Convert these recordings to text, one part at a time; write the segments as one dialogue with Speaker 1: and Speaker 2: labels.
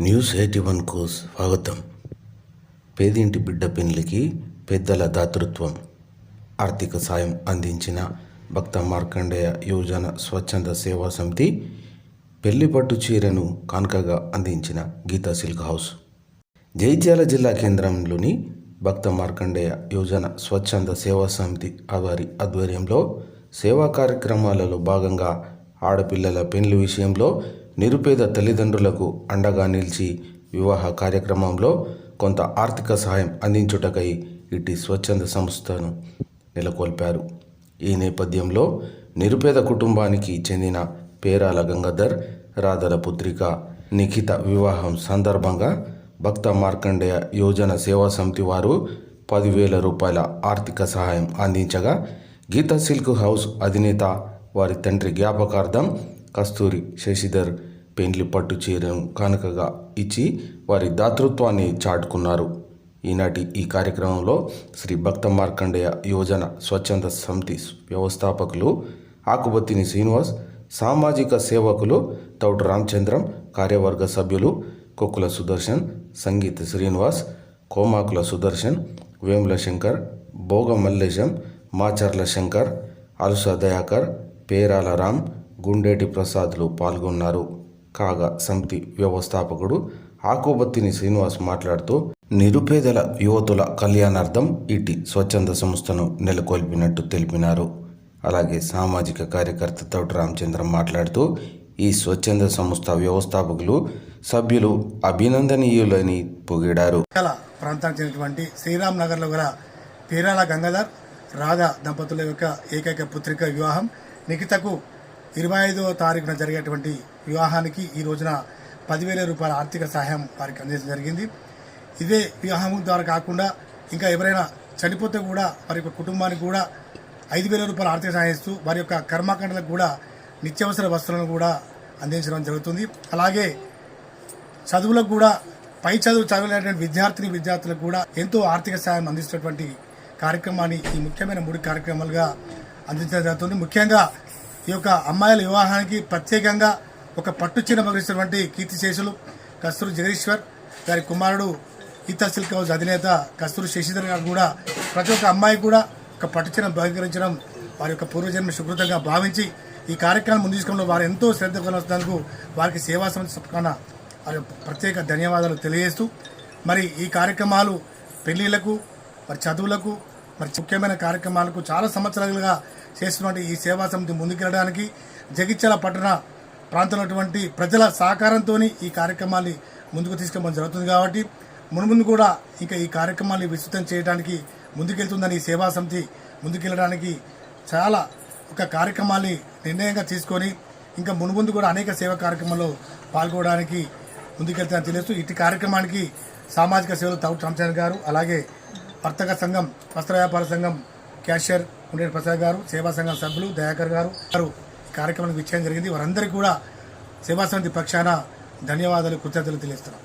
Speaker 1: News eighty వన్కు స్వాగతం. పేదింటి బిడ్డ పెన్లకి పెద్దల దాతృత్వం. ఆర్థిక సాయం అందించిన భక్త మార్కండేయ యువజన స్వచ్ఛంద సేవా సమితి పెళ్ళి పట్టు చీరను కానుకగా అందించిన గీతా సిల్క్ హౌస్. జైత్యాల జిల్లా కేంద్రంలోని భక్త మార్కండేయ యువజన స్వచ్ఛంద సేవా సమితి వారి ఆధ్వర్యంలో సేవా కార్యక్రమాలలో భాగంగా ఆడపిల్లల పెళ్ళి విషయంలో నిరుపేద తల్లిదండ్రులకు అండగా నిలిచి వివాహ కార్యక్రమంలో కొంత ఆర్థిక సహాయం అందించుటకై ఇటు స్వచ్ఛంద సంస్థను నెలకొల్పారు. ఈ నేపథ్యంలో నిరుపేద కుటుంబానికి చెందిన పేరాల గంగాధర్ రాధల పుత్రిక నిఖిత వివాహం సందర్భంగా భక్త మార్కండేయ యోజన సేవా సమితి వారు పదివేల రూపాయల ఆర్థిక సహాయం అందించగా గీతా సిల్క్ హౌస్ అధినేత వారి తండ్రి జ్ఞాపకార్థం కస్తూరి శశిధర్ పెండ్లి పట్టు చీరను కానుకగా ఇచ్చి వారి దాతృత్వాన్ని చాటుకున్నారు. ఈనాటి ఈ కార్యక్రమంలో శ్రీ భక్త మార్కండేయ యోజన స్వచ్ఛంద సమితి వ్యవస్థాపకులు ఆకుబత్తిని శ్రీనివాస్ సామాజిక సేవకులు తౌటు రామచంద్రం కార్యవర్గ సభ్యులు కొక్కుల సుదర్శన్ సంగీత శ్రీనివాస్ కోమాకుల సుదర్శన్ వేముల శంకర్ భోగ మల్లేశం మాచర్ల శంకర్ అలుస దయాకర్ పేరాల రామ్ గుండేటి ప్రసాద్లు పాల్గొన్నారు. కాగా సమితి వ్యవస్థాపకుడు ఆకుబత్తిని శ్రీనివాస్ మాట్లాడుతూ నిరుపేదల యువతుల కళ్యాణార్థం ఇటీ స్వచ్ఛంద సంస్థను నెలకొల్పినట్టు తెలిపినారు. అలాగే సామాజిక కార్యకర్త తోటి రామచంద్రం మాట్లాడుతూ ఈ స్వచ్ఛంద సంస్థ వ్యవస్థాపకులు సభ్యులు అభినందనీయులని పొగిడారు.
Speaker 2: ప్రాంతానికి చెందినటువంటి శ్రీరామ్ నగర్లో గల పీరాల గంగాధర్ రాధా దంపతుల యొక్క ఏకైక పుత్రిక వివాహం నిఖితకు ఇరవై ఐదవ తారీఖున జరిగేటువంటి వివాహానికి ఈ రోజున పదివేల రూపాయల ఆర్థిక సహాయం వారికి అందించడం జరిగింది. ఇదే వివాహం ద్వారా కాకుండా ఇంకా ఎవరైనా చనిపోతే కూడా వారి యొక్క కుటుంబానికి కూడా ఐదు వేల రూపాయల ఆర్థిక సహాయం ఇస్తూ వారి యొక్క కర్మకాండలకు కూడా నిత్యావసర వస్తువులను కూడా అందించడం జరుగుతుంది. అలాగే చదువులకు కూడా పై చదువు చదవలేనటువంటి విద్యార్థిని విద్యార్థులకు కూడా ఎంతో ఆర్థిక సాయం అందిస్తున్నటువంటి కార్యక్రమాన్ని ఈ ముఖ్యమైన మూడు కార్యక్రమాలుగా అందించడం జరుగుతుంది. ముఖ్యంగా ఈ యొక్క అమ్మాయిల వివాహానికి ప్రత్యేకంగా ఒక పట్టు చీర మగిస్తున్నటువంటి కీర్తిశేషులు కస్తూరి జగదీశ్వర్ గారి కుమారుడు గీతా సిల్క్ హౌస్ అధినేత కస్తూరి శశిధర్ గారు కూడా ప్రతి ఒక్క అమ్మాయి కూడా ఒక పట్టు చిన్న బహికరించడం వారి యొక్క పూర్వజన్మ సుకృతంగా భావించి ఈ కార్యక్రమం ముందు తీసుకోవడంలో వారు ఎంతో శ్రద్ధ కొనసినందుకు వారికి సేవా సంస్థ పక్కన వారి ప్రత్యేక ధన్యవాదాలు తెలియజేస్తూ మరి ఈ కార్యక్రమాలు పెళ్ళిళ్ళకు మరి చదువులకు మరి ముఖ్యమైన కార్యక్రమాలకు చాలా సంవత్సరాలుగా చేస్తున్నటువంటి ఈ సేవా సమితి ముందుకెళ్ళడానికి జగిత్యాల పట్టణ ప్రాంతంలో ఉన్నటువంటి ప్రజల సహకారంతో ఈ కార్యక్రమాన్ని ముందుకు తీసుకోవడం జరుగుతుంది కాబట్టి మునుముందు కూడా ఇంకా ఈ కార్యక్రమాన్ని విస్తృతం చేయడానికి ముందుకెళ్తుందని ఈ సేవా సమితి ముందుకెళ్ళడానికి చాలా ఒక కార్యక్రమాన్ని నిర్ణయంగా తీసుకొని ఇంకా మునుముందు కూడా అనేక సేవా కార్యక్రమాల్లో పాల్గొనడానికి ముందుకెళ్తానని తెలుస్తూ ఇటు కార్యక్రమానికి సామాజిక సేవలు తౌట్ రామచంద్ర గారు అలాగే వర్తక సంఘం వస్త్ర వ్యాపార సంఘం క్యాషియర్ ఉండేటి ప్రసాద్ గారు సేవా సంఘం సభ్యులు దయాకర్ గారు వారు కార్యక్రమానికి విచ్చేయడం జరిగింది. వారందరికీ కూడా సేవా సమితి పక్షాన ధన్యవాదాలు కృతజ్ఞతలు తెలియజేస్తున్నాం.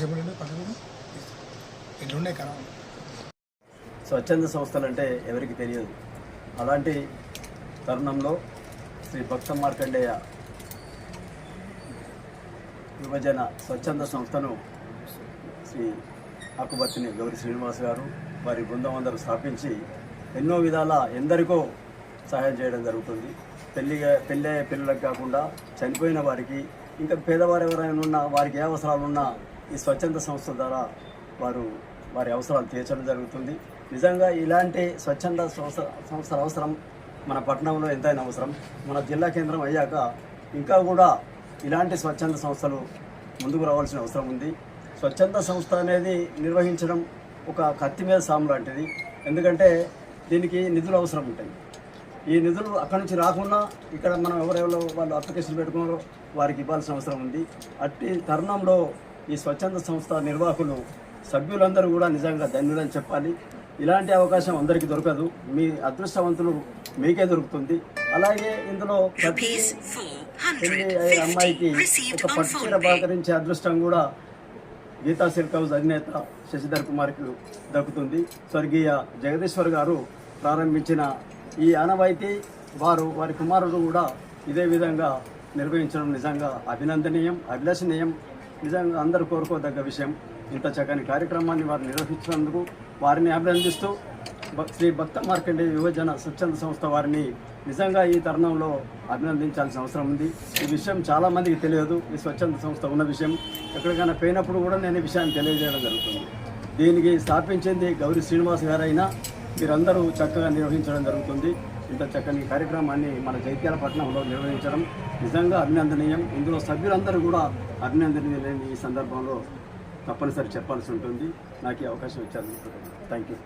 Speaker 2: చెప్పండి పక్కన ఎట్లున్నాయి కదా
Speaker 3: స్వచ్ఛంద సంస్థలు అంటే ఎవరికి తెలియదు. అలాంటి తరుణంలో శ్రీ భక్త మార్కండేయ విభజన స్వచ్ఛంద సంస్థను శ్రీ ఆకుబత్తిని గౌరి శ్రీనివాస్ గారు వారి బృందం అందరూ స్థాపించి ఎన్నో విధాల ఎందరికో సహాయం చేయడం జరుగుతుంది. పెళ్ళి పెళ్ళి అయ్యే పిల్లలకు కాకుండా చనిపోయిన వారికి ఇంకా పేదవారు ఎవరైనా ఉన్నా వారికి ఏ అవసరాలు ఉన్నా ఈ స్వచ్ఛంద సంస్థ ద్వారా వారు వారి అవసరాలు తీర్చడం జరుగుతుంది. నిజంగా ఇలాంటి స్వచ్ఛంద సంస్థ సంస్థల అవసరం మన పట్టణంలో ఎంతైనా అవసరం. మన జిల్లా కేంద్రం అయ్యాక ఇంకా కూడా ఇలాంటి స్వచ్ఛంద సంస్థలు ముందుకు రావాల్సిన అవసరం ఉంది. స్వచ్ఛంద సంస్థ అనేది నిర్వహించడం ఒక కత్తి మీద సాము లాంటిది. ఎందుకంటే దీనికి నిధులు అవసరం ఉంటాయి. ఈ నిధులు అక్కడి నుంచి రాకుండా ఇక్కడ మనం ఎవరెవరో వాళ్ళు అప్లికేషన్ పెట్టుకున్నారో వారికి ఇవ్వాల్సిన అవసరం ఉంది. అట్టి తరుణంలో ఈ స్వచ్ఛంద సంస్థ నిర్వాహకులు సభ్యులందరూ కూడా నిజంగా ధన్యులని చెప్పాలి. ఇలాంటి అవకాశం అందరికీ దొరకదు. మీ అదృష్టవంతులు మీకే దొరుకుతుంది. అలాగే ఇందులో ప్రతి-
Speaker 4: Rupees 4
Speaker 3: పెళ్ళి అయ్యే అమ్మాయికి ఒక పట్టు చీర బహకరించే అదృష్టం కూడా గీతా సిల్క్ హౌస్ అధినేత శశిధర్ కుమార్కి దక్కుతుంది. స్వర్గీయ జగదీశ్వర్ గారు ప్రారంభించిన ఈ ఆనవాయితీ వారు వారి కుమారుడు కూడా ఇదే విధంగా నిర్వహించడం నిజంగా అభినందనీయం అభిలషణీయం. నిజంగా అందరూ కోరుకోదగ్గ విషయం. ఇంత చక్కని కార్యక్రమాన్ని వారు నిర్వహించినందుకు వారిని అభినందిస్తూ శ్రీ భక్త మార్కండే యువజన స్వచ్ఛంద సంస్థ వారిని నిజంగా ఈ తరుణంలో అభినందించాల్సిన అవసరం ఉంది. ఈ విషయం చాలామందికి తెలియదు. ఈ స్వచ్ఛంద సంస్థ ఉన్న విషయం ఎక్కడికైనా పోయినప్పుడు కూడా నేను ఈ విషయాన్ని తెలియజేయడం జరుగుతుంది. దీనికి స్థాపించింది గౌరీ శ్రీనివాస్ గారైనా మీరందరూ చక్కగా నిర్వహించడం జరుగుతుంది. ఇంత చక్కని కార్యక్రమాన్ని మన జైత్యాల పట్టణంలో నిర్వహించడం నిజంగా అభినందనీయం. ఇందులో సభ్యులందరూ కూడా అభినందనీయులని ఈ సందర్భంలో తప్పనిసరి చెప్పాల్సి ఉంటుంది. నాకు ఈ అవకాశం ఇచ్చారు. Thank you